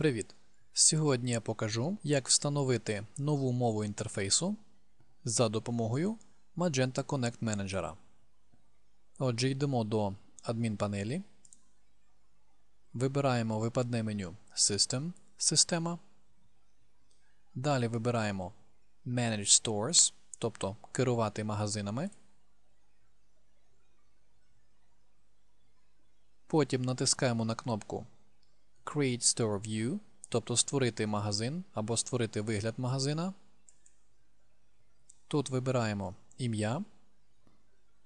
Привіт! Сьогодні я покажу, як встановити нову мову інтерфейсу за допомогою Magenta Connect Manager. Отже, йдемо до адмінпанелі. Вибираємо випадне меню System Система. Далі вибираємо Manage Stores, тобто керувати магазинами. Потім натискаємо на кнопку Create Store View, тобто створити магазин або створити вигляд магазина. Тут вибираємо ім'я.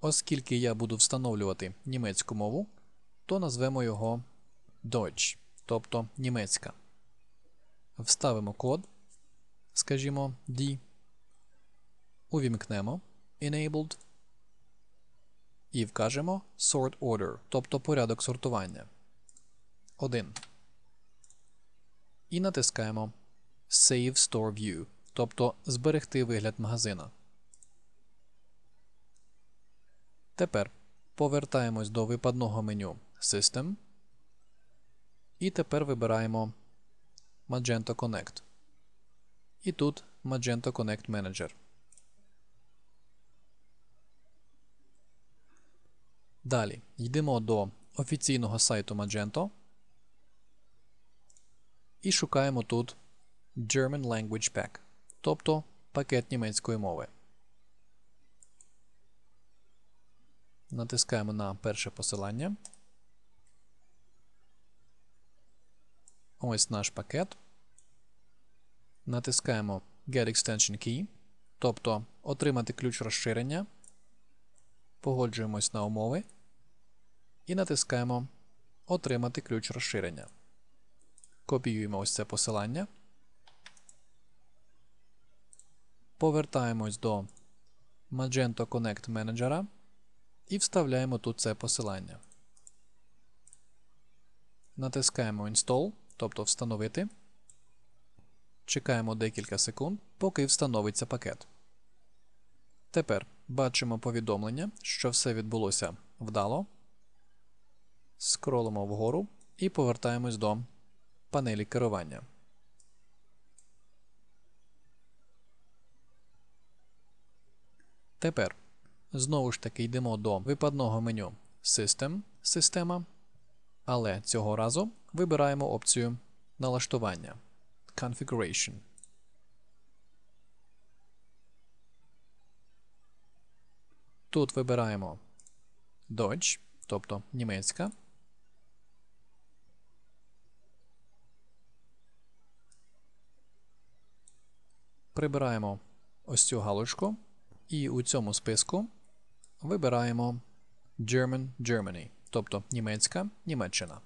Оскільки я буду встановлювати німецьку мову, то назвемо його Deutsch, тобто німецька. Вставимо код, скажімо D. Увімкнемо Enabled і вкажемо Sort Order, тобто порядок сортування. 1. І натискаємо Save Store View, тобто зберегти вигляд магазина. Тепер повертаємось до випадного меню System. І тепер вибираємо Magento Connect. І тут Magento Connect Manager. Далі йдемо до офіційного сайту Magento і шукаємо тут German Language Pack, тобто пакет німецької мови. Натискаємо на перше посилання. Ось наш пакет. Натискаємо Get Extension Key, тобто отримати ключ розширення. Погоджуємось на умови і натискаємо Отримати ключ розширення. Копіюємо ось це посилання. Повертаємось до Magento Connect Manager і вставляємо тут це посилання. Натискаємо Install, тобто встановити. Чекаємо декілька секунд, поки встановиться пакет. Тепер бачимо повідомлення, що все відбулося вдало. Скролимо вгору і повертаємось до панелі керування. Тепер знову ж таки йдемо до випадного меню System Система, але цього разу вибираємо опцію Налаштування Configuration. Тут вибираємо Deutsch, тобто німецька. Прибираємо ось цю галочку, і у цьому списку вибираємо German Germany, тобто німецька Німеччина.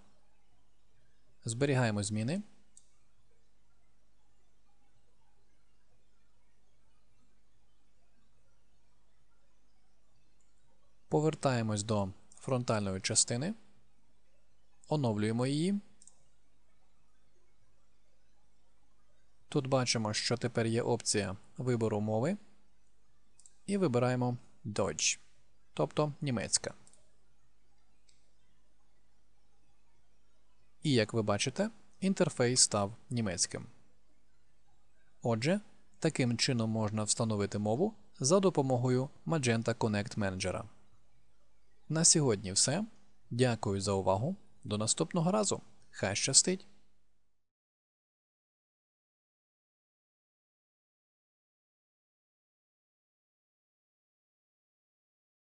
Зберігаємо зміни. Повертаємось до фронтальної частини, оновлюємо її. Тут бачимо, що тепер є опція вибору мови. І вибираємо Deutsch, тобто німецька. І як ви бачите, інтерфейс став німецьким. Отже, таким чином можна встановити мову за допомогою Magenta Connect Manager. На сьогодні все. Дякую за увагу. До наступного разу. Хай щастить!